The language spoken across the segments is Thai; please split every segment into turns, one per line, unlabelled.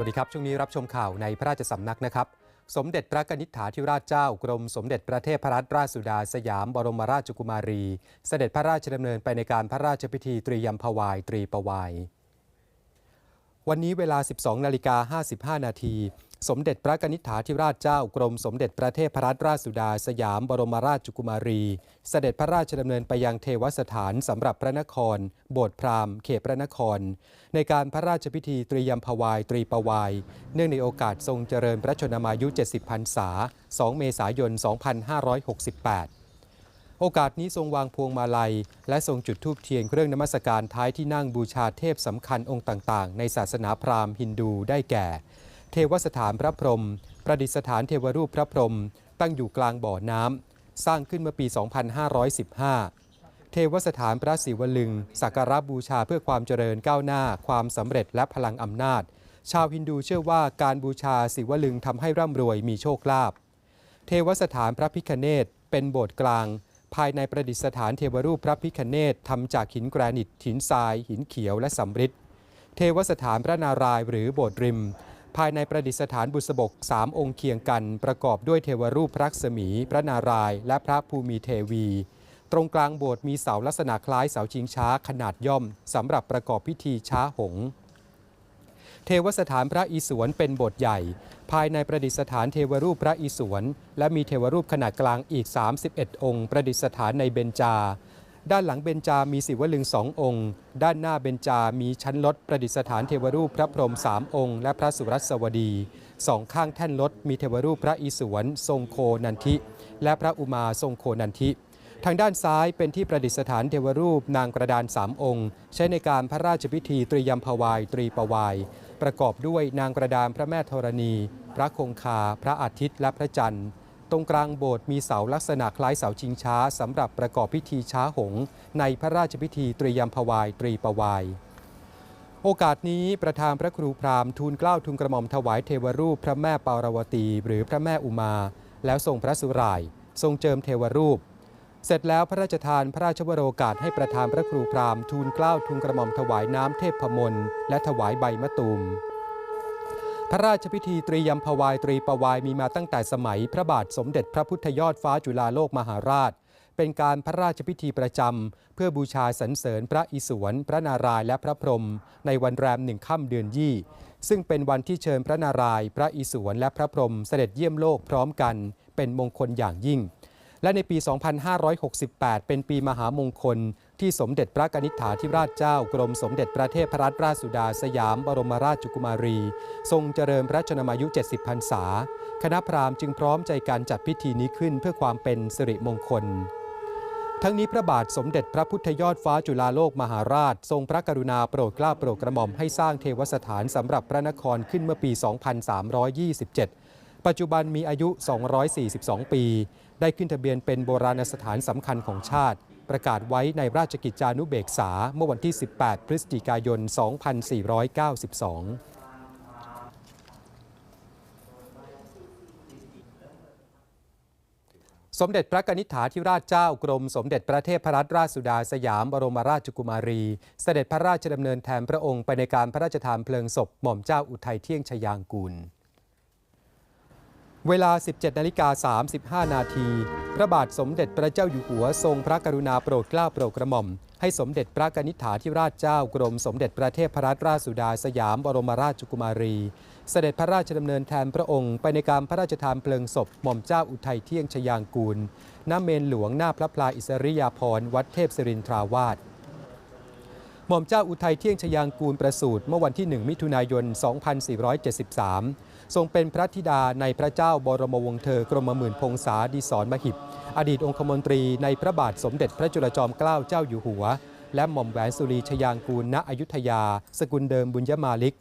สวัสดีครับ ช่วงนี้รับชมข่าวในพระราชสำนักนะครับ สมเด็จพระนิษฐาธิราชเจ้ากรมสมเด็จพระเทพรัตนราชสุดาสยามบรมราชกุมารี เสด็จพระราชดำเนินไปในการพระราชพิธีตรียมพวายตรีประวาย วันนี้เวลา 12 นาฬิกา 55 นาที สมเด็จพระนิษฐาธิราชเจ้ากรมสมเด็จพระเทพรัตนราชสุดาสยามบรมราชกุมารี เสด็จพระราชดำเนินไปยังเทวสถานสำหรับพระนคร โบสถ์พราหมณ์เขตพระนคร ในการพระราชพิธีตรียมพวายตรีปวาย เนื่องในโอกาสทรงเจริญพระชนมายุ 70 พรรษา 2 เมษายน 2568 โอกาสนี้ทรงวางพวงมาลัย และทรงจุดธูปเทียนเครื่องนมัสการท้ายที่นั่งบูชาเทพสำคัญองค์ต่างๆ ในศาสนาพราหมณ์ฮินดูได้แก่ เทวสถานพระพรหมประดิษฐานเทวรูปพระพรหมตั้งอยู่กลางบ่อน้ำสร้างขึ้นเมื่อปี 2515 เทวสถานพระศิวลึง สักการะบูชาเพื่อความเจริญก้าวหน้า ความสำเร็จและพลังอำนาจ ชาวฮินดูเชื่อว่าการบูชาศิวลึงทำให้ร่ำรวยมีโชคลาภเทวสถานพระพิคเนตเป็นโบสถ์กลาง ภายในประดิษฐานเทวรูปพระพิคเนตทำจากหินแกรนิตหินทราย หินเขียวและสำริดเทวสถานพระนารายณ์หรือโบสถ์ริม ภายในประดิษฐานบุษบกสามองค์เคียงกัน ประกอบด้วยเทวรูปพระลักษมี พระนารายณ์และพระภูมิเทวี ตรงกลางโบสถ์มีเสาลักษณะคล้ายเสาชิงช้าขนาดย่อมสำหรับประกอบพิธีช้าหง ทวสถานพระอิศวรเป็นโบสถ์ใหญ่ ภายในประดิษฐานเทวรูปพระอิศวรและมีเทวรูปขนาดกลางอีก 31 องค์ ประดิษฐานในเบญจา ด้านหลังเบญจามีศิวลึงสององค์ ด้านหน้าเบญจามีชั้นลดประดิษฐานเทวรูปพระพรหมสามองค์ และพระสุรัสวดีสองข้างแท่นลดมีเทวรูปพระอิศวรทรงโคนันทิ และพระอุมาทรงโคนันทิทางด้านซ้ายเป็นที่ประดิษฐานเทวรูปนางกระดานสามองค์ ใช้ในการพระราชพิธีตรียมพวายตรีปวาย ประกอบด้วยนางกระดานพระแม่ธรณี พระคงคา พระอาทิตย์และพระจันทร์ ตรงกลางโบสถ์มีเสาลักษณะคล้ายเสาชิงช้าสำหรับประกอบพิธีช้าหง ในพระราชพิธีตรียมพวายตรีปวาย โอกาสนี้ประธานพระครูพราหมณ์ทูลเกล้าทูลกระหม่อมถวายเทวรูปพระแม่ปารวตี หรือพระแม่อุมา แล้วทรงพระสุราย ทรงเจิมเทวรูป เสร็จแล้วพระราชทานพระราชวโรกาสให้ประธานพระครูพราหมณ์ทูลเกล้าทูลกระหม่อมถวายน้ำเทพพมลและถวายใบมะตูม พระราชพิธีตรียมพวายตรีประวายมีมาตั้งแต่สมัยพระบาทสมเด็จพระพุทธยอดฟ้าจุฬาโลกมหาราช เป็นการพระราชพิธีประจำเพื่อบูชาสรรเสริญพระอิศวร พระนารายณ์และพระพรหมในวันแรมหนึ่งค่ำเดือนยี่ ซึ่งเป็นวันที่เชิญพระนารายณ์พระอิศวรและพระพรหมเสด็จเยี่ยมโลกพร้อมกัน เป็นมงคลอย่างยิ่ง และในปี 2568 เป็นปีมหามงคล ที่สมเด็จพระนิษฐาธิราชเจ้ากรมสมเด็จพระเทพรัตนราชสุดาสยามบรมราชกุมารี ทรงเจริญพระชนมายุ 70 พรรษา คณะพราหมณ์จึงพร้อมใจการจัดพิธีนี้ขึ้นเพื่อความเป็นสิริมงคลทั้งนี้พระบาทสมเด็จพระพุทธยอดฟ้าจุฬาโลกมหาราช ทรงพระกรุณาโปรดเกล้าโปรดกระหม่อมให้สร้างเทวสถานสำหรับพระนครขึ้นเมื่อปี 2327 ปัจจุบันมีอายุ 242 ปี ได้ขึ้นทะเบียนเป็นโบราณสถานสำคัญของชาติ ประกาศไว้ในราชกิจจานุเบกษาเมื่อวันที่ 18 พฤศจิกายน 2492สมเด็จพระนิษฐาธิราชเจ้ากรมสมเด็จพระเทพรัตนราชสุดาสยามบรมราชกุมารี เสด็จพระราชดำเนินแทนพระองค์ไปในการพระราชทานเพลิงศพหม่อมเจ้าอุทัยเที่ยงชยางกูล เวลา 17นาฬิกา35 นาที พระบาทสมเด็จพระเจ้าอยู่หัวทรงพระกรุณาโปรดเกล้าโปรดกระหม่อม ให้สมเด็จพระกนิษฐาธิราชเจ้ากรมสมเด็จพระเทพรัตนราชสุดาสยามบรมราชกุมารี เสด็จพระราชดำเนินแทนพระองค์ไปในการพระราชทานเพลิงศพหม่อมเจ้าอุทัยเที่ยงชยางกูล ณ เมนหลวงหน้าพระพลาอิสริยาภรณ์วัดเทพศิรินทราวาสหม่อมเจ้าอุทัยเที่ยงชยางกูลประสูติเมื่อวันที่ 1 มิถุนายน 2473 ทรงเป็นพระธิดาในพระเจ้าบรมวงศ์เธอกรมหมื่นพงษาดิศรมหิบ อดีตองคมนตรีในพระบาทสมเด็จพระจุลจอมเกล้าเจ้าอยู่หัว และหม่อมแหวนสุรีชยางกูลณอยุธยา สกุลเดิมบุญยมาลิก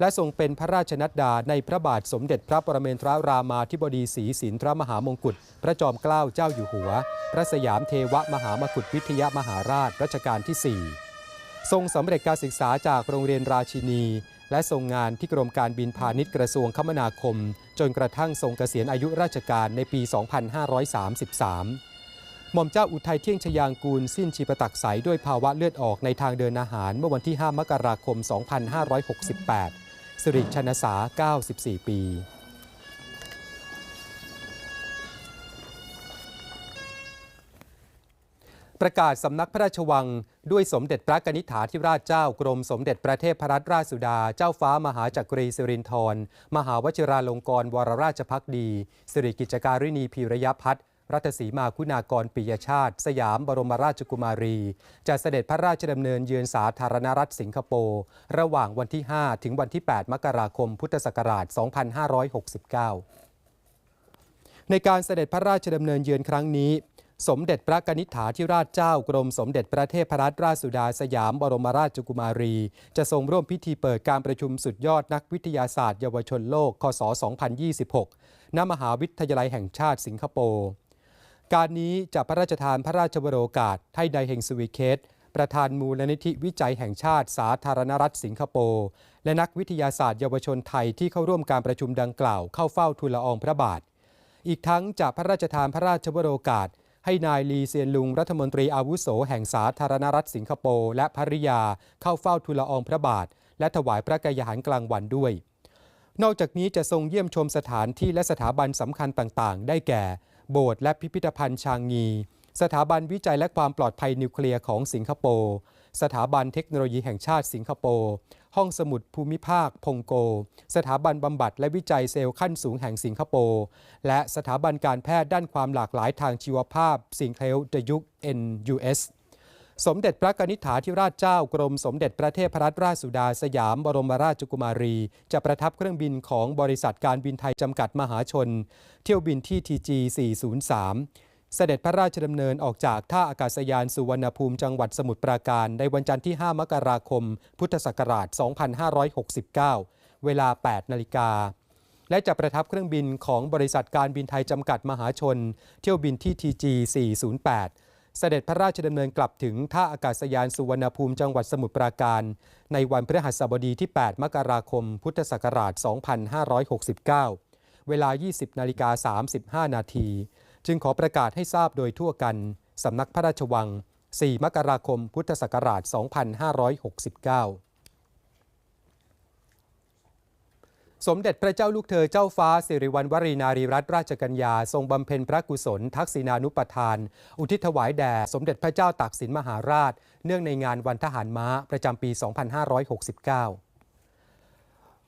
และทรงเป็นพระราชนัดดาในพระบาทสมเด็จพระปรเมนทรรามาธิบดีศรีสินทรมหามงกุฎพระจอมเกล้าเจ้าอยู่หัว พระสยามเทวมหามกุฎวิทยามหาราชรัชกาลที่ 4ทรงสำเร็จการศึกษาจากโรงเรียนราชินี และทรงงานที่กรมการบินพาณิชย์กระทรวงคมนาคม จนกระทั่งทรงเกษียณอายุราชการในปี 2533 หม่อมเจ้าอุทัยเที่ยงชยางกูลสิ้นชีพตักใสด้วยภาวะเลือดออกในทางเดินอาหารเมื่อวันที่ 5 มกราคม 2568 สิริชนสา 94 ปี ประกาศสำนักพระราชวัง ด้วยสมเด็จพระกนิษฐาธิราชเจ้ากรมสมเด็จพระเทพรัตนราชสุดา เจ้าฟ้ามหาจักรีสิรินธรมหาวชิราลงกรณวรราชพักดีสิริกิจการินีพีระยพัฒน์รัตสีมาคุณากรปิยชาติ สยามบรมราชกุมารี จะเสด็จพระราชดำเนินเยือนสาธารณรัฐสิงคโปร์ระหว่างวันที่ 5 ถึงวันที่ 8 มกราคม พุทธศักราช 2569 ในการเสด็จพระราชดำเนินเยือนครั้งนี้ สมเด็จพระกนิษฐาธิราชเจ้ากรมสมเด็จพระเทพรัตนราชสุดาสยามบรมราชกุมารี จะทรงร่วมพิธีเปิดการประชุมสุดยอดนักวิทยาศาสตร์เยาวชนโลก คศ 2026 ณ มหาวิทยาลัยแห่งชาติสิงคโปร์ การนี้จะพระราชทานพระราชวโรกาสให้ไดเฮงสวีเคสประธานมูลนิธิวิจัยแห่งชาติสาธารณรัฐสิงคโปร์ และนักวิทยาศาสตร์เยาวชนไทยที่เข้าร่วมการประชุมดังกล่าวเข้าเฝ้าทูลละอองพระบาท อีกทั้งจะพระราชทานพระราชวโรกาส ให้นายลีเซียนลุงรัฐมนตรีอาวุโสแห่งสาธารณรัฐสิงคโปร์และภริยาเข้าเฝ้าทูลละอองพระบาท และถวายพระกายาหารกลางวันด้วย นอกจากนี้จะทรงเยี่ยมชมสถานที่และสถาบันสำคัญต่างๆ ได้แก่ โบสถ์และพิพิธภัณฑ์ชางงี สถาบันวิจัยและความปลอดภัยนิวเคลียร์ของสิงคโปร์ สถาบันเทคโนโลยีแห่งชาติสิงคโปร์ห้องสมุดภูมิภาคพงโก สถาบันบำบัดและวิจัยเซลล์ขั้นสูงแห่งสิงคโปร์และสถาบันการแพทย์ด้านความหลากหลายทางชีวภาพสิงเคลเดยุก NUS สมเด็จพระกนิษฐาธิราชเจ้ากรมสมเด็จพระเทพรัตนราชสุดาสยามบรมราชกุมารี จะประทับเครื่องบินของบริษัทการบินไทยจำกัดมหาชน เที่ยวบินที่ TG 403 เสด็จพระราชดำเนินออกจากท่าอากาศยานสุวรรณภูมิจังหวัดสมุทรปราการ ในวันจันทร์ที่ 5 มกราคม พุทธศักราช 2569 เวลา 8 นาฬิกา และจะประทับเครื่องบินของบริษัทการบินไทยจำกัดมหาชน เที่ยวบินที่ TG 408 เสด็จพระราชดำเนินกลับถึงท่าอากาศยานสุวรรณภูมิจังหวัดสมุทรปราการ ในวันพฤหัสบดีที่ 8 มกราคม พุทธศักราช 2569 เวลา 20 นาฬิกา 35 นาที จึงขอประกาศให้ทราบโดยทั่วกัน สำนักพระราชวัง 4 มกราคม พุทธศักราช 2569สมเด็จพระเจ้าลูกเธอเจ้าฟ้าสิริวัณวรีนารีรัตนราชกัญญา ทรงบำเพ็ญพระกุศล ทักษิณานุปทาน อุทิศถวายแด่สมเด็จพระเจ้าตากสินมหาราช เนื่องในงานวันทหารม้าประจำปี 2569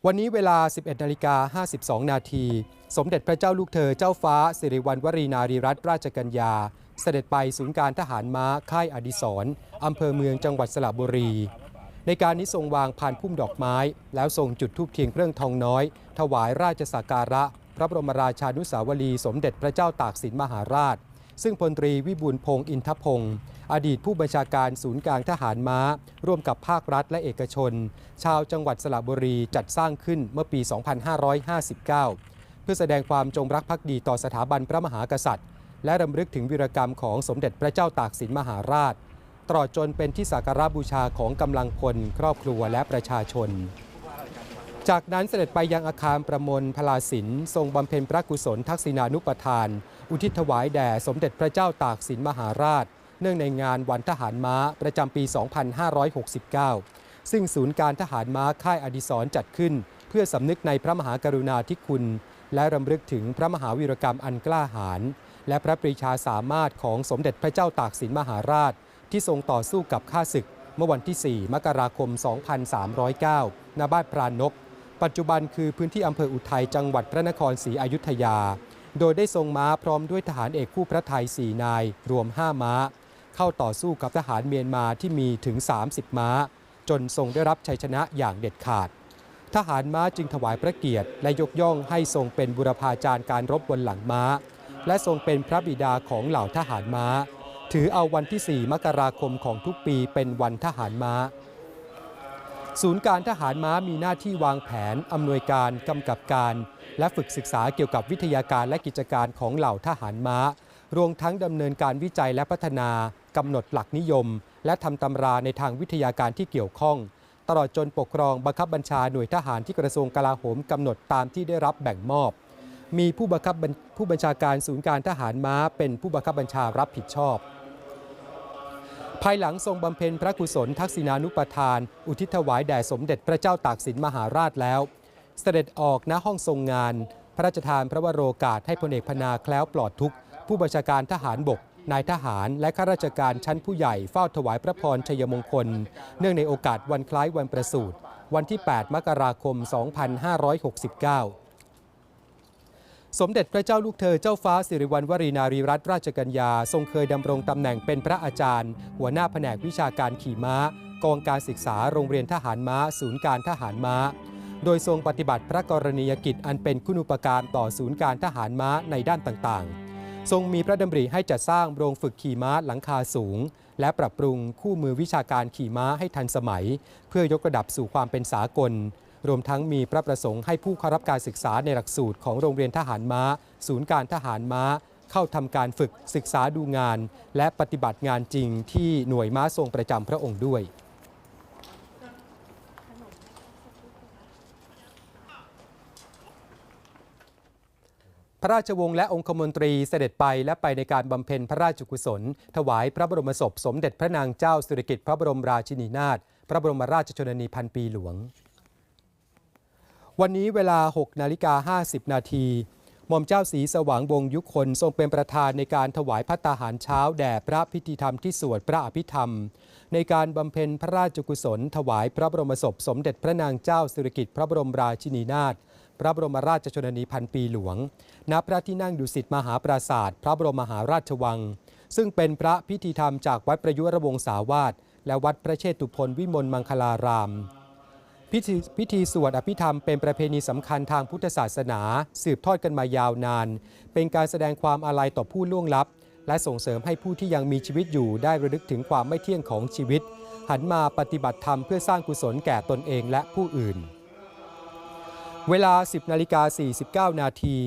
วันนี้เวลา 11นาฬิกา52 นาที สมเด็จพระเจ้าลูกเธอเจ้าฟ้า สิริวัณวรีนารีรัตนราชกัญญา เสด็จไปศูนย์การทหารม้าค่ายอดิศรอำเภอเมืองจังหวัดสระบุรี ในการนี้ทรงวางพานพุ่มดอกไม้ แล้วทรงจุดธูปเทียนเครื่องทองน้อย ถวายราชสักการะ พระบรมราชานุสาวรี สมเด็จพระเจ้าตากสินมหาราช ซึ่งพลตรีวิบูลพงษ์อินทพงศ์ อดีตผู้บัญชาการศูนย์กลางทหารม้า ร่วมกับภาครัฐและเอกชน ชาวจังหวัดสระบุรีจัดสร้างขึ้นเมื่อปี 2559 เพื่อแสดงความจงรักภักดีต่อสถาบันพระมหากษัตริย์ และรำลึกถึงวีรกรรมของสมเด็จพระเจ้าตากสินมหาราช ตลอดจนเป็นที่สักการะบูชาของกำลังพล ครอบครัวและประชาชนจากนั้นเสด็จไปยังอาคารประมลพลาสินทรงบำเพ็ญพระกุศลทักษิณานุปทาน อุทิศถวายแด่สมเด็จพระเจ้าตากสินมหาราช เนื่องในงานวันทหารม้าประจำปี 2569 ซึ่งศูนย์การทหารม้าค่ายอดิศรจัดขึ้น เพื่อสำนึกในพระมหากรุณาธิคุณ และรำลึกถึงพระมหาวีรกรรมอันกล้าหาญและพระปรีชาสามารถของสมเด็จพระเจ้าตากสินมหาราช ที่ทรงต่อสู้กับข้าศึก เมื่อวันที่ 4 มกราคม 2309ณบ้านพรานนก ปัจจุบันคือพื้นที่อำเภออุทัยจังหวัดพระนครศรีอยุธยา โดยได้ทรงม้าพร้อมด้วยทหารเอกคู่พระไทย 4 นาย รวม 5 ม้า เข้าต่อสู้กับทหารเมียนมาที่มีถึง 30 ม้า จนทรงได้รับชัยชนะอย่างเด็ดขาด ทหารม้าจึงถวายพระเกียรติ และยกย่องให้ทรงเป็นบุรพาจารย์การรบบนหลังม้า และทรงเป็นพระบิดาของเหล่าทหารม้า ถือเอาวันที่ 4 มกราคมของทุกปีเป็นวันทหารม้าศูนย์การทหารม้ามีหน้าที่วางแผน อำนวยการ กำกับการ และฝึกศึกษาเกี่ยวกับวิทยาการและกิจการของเหล่าทหารม้ารวมทั้งดำเนินการวิจัยและพัฒนา กำหนดหลักนิยม และทำตำราในทางวิทยาการที่เกี่ยวข้อง ตลอดจนปกครองบังคับบัญชาหน่วยทหารที่กระทรวงกลาโหมกำหนดตามที่ได้รับแบ่งมอบ มีผู้บังคับผู้บัญชาการศูนย์การทหารม้า เป็นผู้บังคับบัญชารับผิดชอบ ภายหลังทรงบำเพ็ญพระกุศลทักษิณานุปทาน อุทิศถวายแด่สมเด็จพระเจ้าตากสินมหาราชแล้ว เสด็จออกณห้องทรงงาน พระราชทานพระวโรกาสให้พลเอกพนาแคล้วปลอดทุกข์ผู้บัญชาการทหารบก นายทหารและข้าราชการชั้นผู้ใหญ่เฝ้าถวายพระพรชัยมงคล เนื่องในโอกาสวันคล้ายวันประสูติวันที่ 8 มกราคม 2569สมเด็จพระเจ้าลูกเธอเจ้าฟ้าสิริวัณวรีนารีรัตนราชกัญญา ทรงเคยดำรงตำแหน่งเป็นพระอาจารย์ หัวหน้าแผนกวิชาการขี่ม้า กองการศึกษาโรงเรียนทหารม้า ศูนย์การทหารม้า โดยทรงปฏิบัติพระกรณียกิจอันเป็นคุณูปการต่อศูนย์การทหารม้าในด้านต่างๆ ทรงมีพระดำริให้จัดสร้างโรงฝึกขี่ม้าหลังคาสูง และปรับปรุงคู่มือวิชาการขี่ม้าให้ทันสมัย เพื่อยกระดับสู่ความเป็นสากล รวมทั้งมีพระประสงค์ให้ผู้เข้ารับการศึกษาในหลักสูตรของโรงเรียนทหารม้า ศูนย์การทหารม้า เข้าทำการฝึกศึกษาดูงาน และปฏิบัติงานจริงที่หน่วยม้าทรงประจำพระองค์ด้วย พระราชวงศ์และองคมนตรีเสด็จไปและไปในการบำเพ็ญพระราชกุศล ถวายพระบรมศพสมเด็จพระนางเจ้าสิริกิติ์พระบรมราชินีนาถพระบรมราชชนนีพันปีหลวง วันนี้เวลา 6 นาฬิกา 50 นาทีหม่อมเจ้าศรีสว่างวงยุคนทรงเป็นประธานในการถวายพัตตาหารเช้าแด่พระพิธีธรรมที่สวดพระอภิธรรม ในการบำเพ็ญพระราชกุศล ถวายพระบรมศพสมเด็จพระนางเจ้าสิริกิติ์พระบรมราชินีนาถ พระบรมราชชนนีพันปีหลวง ณ พระที่นั่งดุสิตมหาปราศาสตร์พระบรมมหาราชวัง ซึ่งเป็นพระพิธีธรรมจากวัดประยุรวงศาวาสและวัดพระเชตุพนวิมลมังคลาราม พิธีพิธีสวดอภิธรรมเป็นประเพณีสำคัญทางพุทธศาสนา สืบทอดกันมายาวนาน เป็นการแสดงความอาลัยต่อผู้ล่วงลับ และส่งเสริมให้ผู้ที่ยังมีชีวิตอยู่ได้ระลึกถึงความไม่เที่ยงของชีวิต หันมาปฏิบัติธรรมเพื่อสร้างกุศลแก่ตนเองและผู้อื่น เวลา 10นาฬิกา49 นาที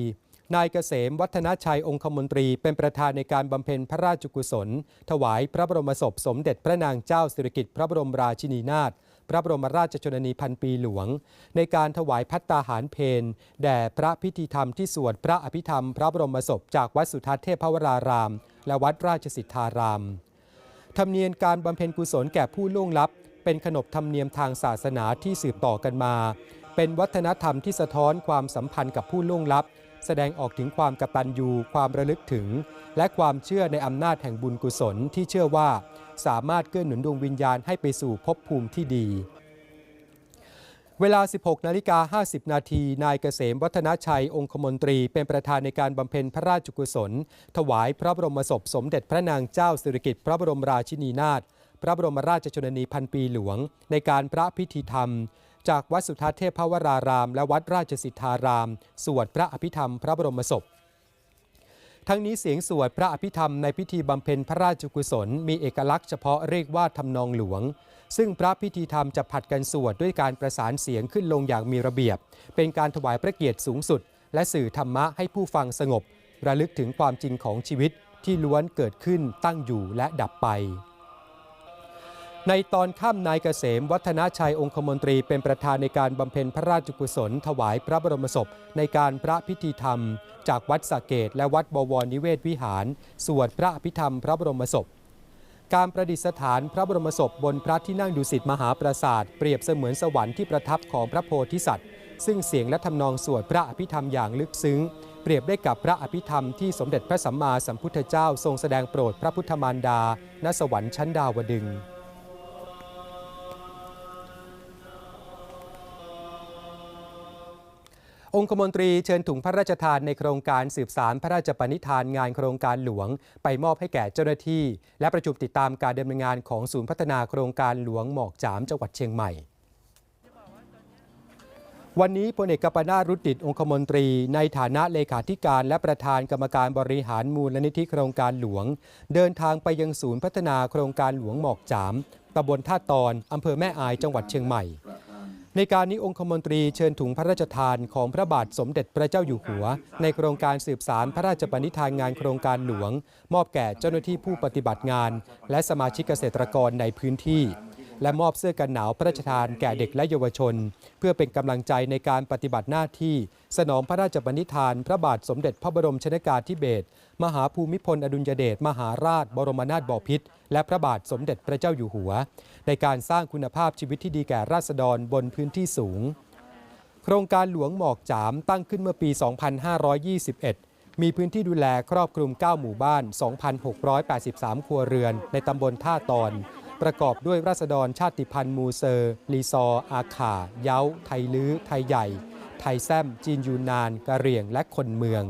นายเกษมวัฒนชัยองคมนตรีเป็นประธานในการบำเพ็ญพระราชกุศล ถวายพระบรมศพสมเด็จพระนางเจ้าสิริกิติ์พระบรมราชินีนาถพระบรมราชชนนีพันปีหลวง ในการถวายพัตตาหารเพนแด่พระพิธีธรรมที่สวดพระอภิธรรม พระบรมศพจากวัดสุทัศน์เทพวราราม และวัดราชสิทธาราม ธรรมเนียมการบำเพ็ญกุศลแก่ผู้ล่วงลับ เป็นขนบธรรมเนียมทางศาสนาที่สืบต่อกันมา เป็นวัฒนธรรมที่สะท้อนความสัมพันธ์กับผู้ล่วงลับ แสดงออกถึงความกตัญญูความระลึกถึง และความเชื่อในอำนาจแห่งบุญกุศลที่เชื่อว่า สามารถเกื้อหนุนดวงวิญญาณให้ไปสู่ภพภูมิที่ดี เวลา 16นาฬิกา50 นาที นายเกษมวัฒนชัยองคมนตรี เป็นประธานในการบำเพ็ญพระราชกุศล ถวายพระบรมศพสมเด็จพระนางเจ้าสิริกิติ์พระบรมราชินีนาถพระบรมราชชนนีพันปีหลวง ในการพระพิธีธรรม จากวัดสุทัศน์เทพวราราม และวัดราชสิทธาราม สวดพระอภิธรรมพระบรมศพ ทั้งนี้เสียงสวดพระอภิธรรมในพิธีบำเพ็ญพระราชกุศล มีเอกลักษณ์เฉพาะเรียกว่าทำนองหลวง ซึ่งพระพิธีธรรมจะผัดกันสวดด้วยการประสานเสียงขึ้นลงอย่างมีระเบียบ เป็นการถวายพระเกียรติสูงสุด และสื่อธรรมะให้ผู้ฟังสงบ ระลึกถึงความจริงของชีวิตที่ล้วนเกิดขึ้นตั้งอยู่และดับไป ในตอนค่ำนายเกษม วัฒนาชัยองคมนตรีเป็นประธานในการบำเพ็ญพระราชกุศล ถวายพระบรมศพ ในการพระพิธีธรรม จากวัดสะเกตและวัดบวรนิเวศวิหาร สวดพระอภิธรรมพระบรมศพ การประดิษฐานพระบรมศพบนพระที่นั่งดุสิตมหาปราศาสตร์เปรียบเสมือนสวรรค์ที่ประทับของพระโพธิสัตว์ ซึ่งเสียงและทำนองสวดพระอภิธรรมอย่างลึกซึ้ง เปรียบได้กับพระอภิธรรมที่สมเด็จพระสัมมาสัมพุทธเจ้าทรงแสดงโปรดพระพุทธมารดาณสวรรค์ชั้นดาวดึงส์ องคมนตรีเชิญถุงพระราชทานในโครงการสืบสารพระราชปณิธานงานโครงการหลวง ไปมอบให้แก่เจ้าหน้าที่ และประชุมติดตามการดำเนินงานของศูนย์พัฒนาโครงการหลวงหมอกจามจังหวัดเชียงใหม่วันนี้พลเอกกปนารุดดิตองคมนตรี ในฐานะเลขาธิการและประธานกรรมการบริหารมูลนิธิโครงการหลวง เดินทางไปยังศูนย์พัฒนาโครงการหลวงหมอกจามตำบลท่าตอนอำเภอแม่อายจังหวัดเชียงใหม่ ในการนี้องคมนตรีเชิญถุงพระราชทานของพระบาทสมเด็จพระเจ้าอยู่หัว ในโครงการสืบสารพระราชปณิธานงานโครงการหลวง มอบแก่เจ้าหน้าที่ผู้ปฏิบัติงาน และสมาชิกเกษตรกรในพื้นที่ และมอบเสื้อกันหนาวพระราชทานแก่เด็กและเยาวชน เพื่อเป็นกำลังใจในการปฏิบัติหน้าที่ สนองพระราชปณิธาน พระบาทสมเด็จพระบรมชนกาธิเบศรมหาภูมิพลอดุลยเดชมหาราช บรมนาถบพิตรและพระบาทสมเด็จพระเจ้าอยู่หัว ในการสร้างคุณภาพชีวิตที่ดีแก่ราษฎรบนพื้นที่สูง โครงการหลวงหมอกจามตั้งขึ้นเมื่อปี 2521มีพื้นที่ดูแลครอบคลุม 9 หมู่บ้าน 2,683 ครัวเรือน ในตำบลท่าตอน ประกอบด้วยราษฎรชาติพันธุ์มูเซอร์ ลีซอ อาขาเย้า ไทลื้อ ไทยใหญ่ ไทยแซมจีนยูนานกะเหรี่ยงและคนเมือง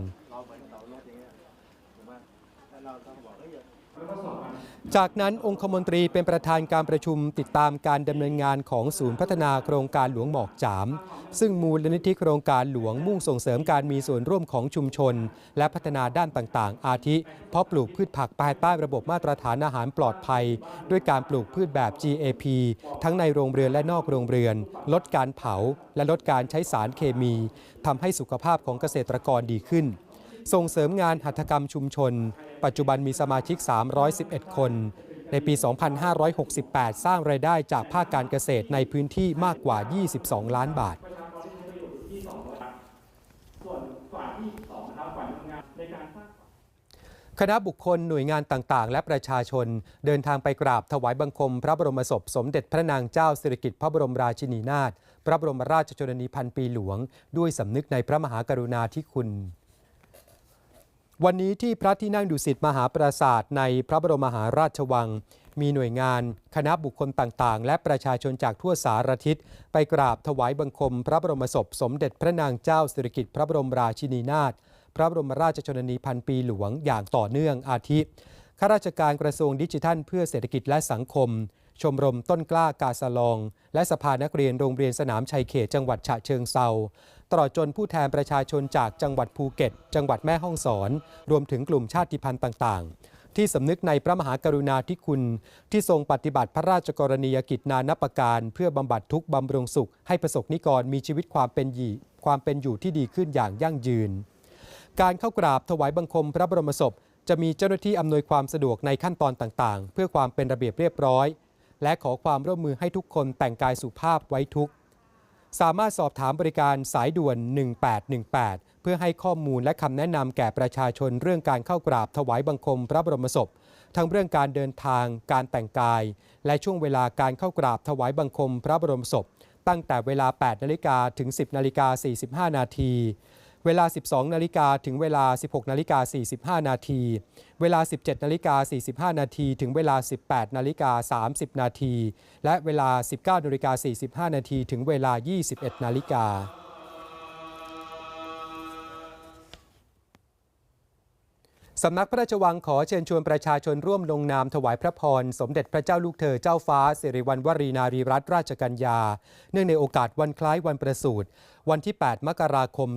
จากนั้นองคมนตรีเป็นประธานการประชุมติดตามการดำเนินงานของศูนย์พัฒนาโครงการหลวงหมอกจาม ซึ่งมูลนิธิโครงการหลวงมุ่งส่งเสริมการมีส่วนร่วมของชุมชน และพัฒนาด้านต่างๆ อาทิ เพาะปลูกพืชผักภายใต้ระบบมาตรฐานอาหารปลอดภัย ด้วยการปลูกพืชแบบ GAP ทั้งในโรงเรือนและนอกโรงเรือน ลดการเผา และลดการใช้สารเคมีทำให้สุขภาพของเกษตรกรดีขึ้น ส่งเสริมงานหัตถกรรมชุมชน ปัจจุบันมีสมาชิก 311 คน ในปี 2568 สร้างรายได้จากภาคการเกษตรในพื้นที่มากกว่า 22 ล้านบาทคณะบุคคลหน่วยงานต่างๆ และประชาชน เดินทางไปกราบถวายบังคม พระบรมศพ สมเด็จพระนางเจ้าสิริกิติ์พระบรมราชินีนาถพระบรมราชชนนีพันปีหลวง ด้วยสำนึกในพระมหากรุณาธิคุณ วันนี้ที่พระที่นั่งดุสิตมหาปราสาทในพระบรมมหาราชวัง มีหน่วยงาน คณะบุคคลต่างๆ และประชาชนจากทั่วสารทิศ ไปกราบถวายบังคม พระบรมศพ สมเด็จพระนางเจ้าสิริกิติ์พระบรมราชินีนาถพระบรมราชชนนีพันปีหลวงอย่างต่อเนื่องอาทิข้าราชการกระทรวงดิจิทัล เพื่อเศรษฐกิจและสังคม ชมรมต้นกล้ากาสลอง และสภานักเรียนโรงเรียนสนามชัยเขตจังหวัดฉะเชิงเซาตลอดจนผู้แทนประชาชนจากจังหวัดภูเก็ต จังหวัดแม่ฮ่องสอน รวมถึงกลุ่มชาติพันธุ์ต่าง ๆ ที่สำนึกในพระมหากรุณาธิคุณ ที่ทรงปฏิบัติพระราชกรณียกิจนานับประการ เพื่อบำบัดทุกบำรุงสุข ให้ประสบนิกรมีชีวิตความเป็นอยู่ความเป็นอยู่ที่ดีขึ้นอย่างยั่งยืน การเข้ากราบถวายบังคมพระบรมศพ จะมีเจ้าหน้าที่อำนวยความสะดวกในขั้นตอนต่าง ๆ เพื่อความเป็นระเบียบเรียบร้อย และขอความร่วมมือให้ทุกคนแต่งกายสุภาพไว้ทุก สามารถสอบถามบริการสายด่วน 1818 เพื่อให้ข้อมูลและคำแนะนำแก่ประชาชนเรื่องการเข้ากราบถวายบังคมพระบรมศพ ทั้งเรื่องการเดินทาง การแต่งกาย และช่วงเวลาการเข้ากราบถวายบังคมพระบรมศพ ตั้งแต่เวลา 8 นาฬิกาถึง 10 นาฬิกา45 นาที เวลา 12 นาฬิกาถึงเวลา 16 นาฬิกา 45 นาที เวลา 17 นาฬิกา 45 นาที ถึงเวลา 18 นาฬิกา 30 นาที และเวลา 19 นาฬิกา 45 นาที ถึงเวลา 21 นาฬิกา สำนักพระราชวังขอเชิญชวนประชาชนร่วมลงนามถวายพระพร สมเด็จพระเจ้าลูกเธอเจ้าฟ้าสิริวัณวรีนารีรัตนราชกัญญา เนื่องในโอกาสวันคล้ายวันประสูติวันที่ 8 มกราคม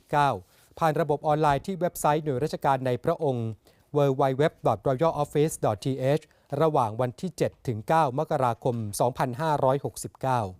2569 ผ่านระบบออนไลน์ที่เว็บไซต์หน่วยราชการในพระองค์ www.royaloffice.th ระหว่างวันที่ 7 ถึง 9 มกราคม 2569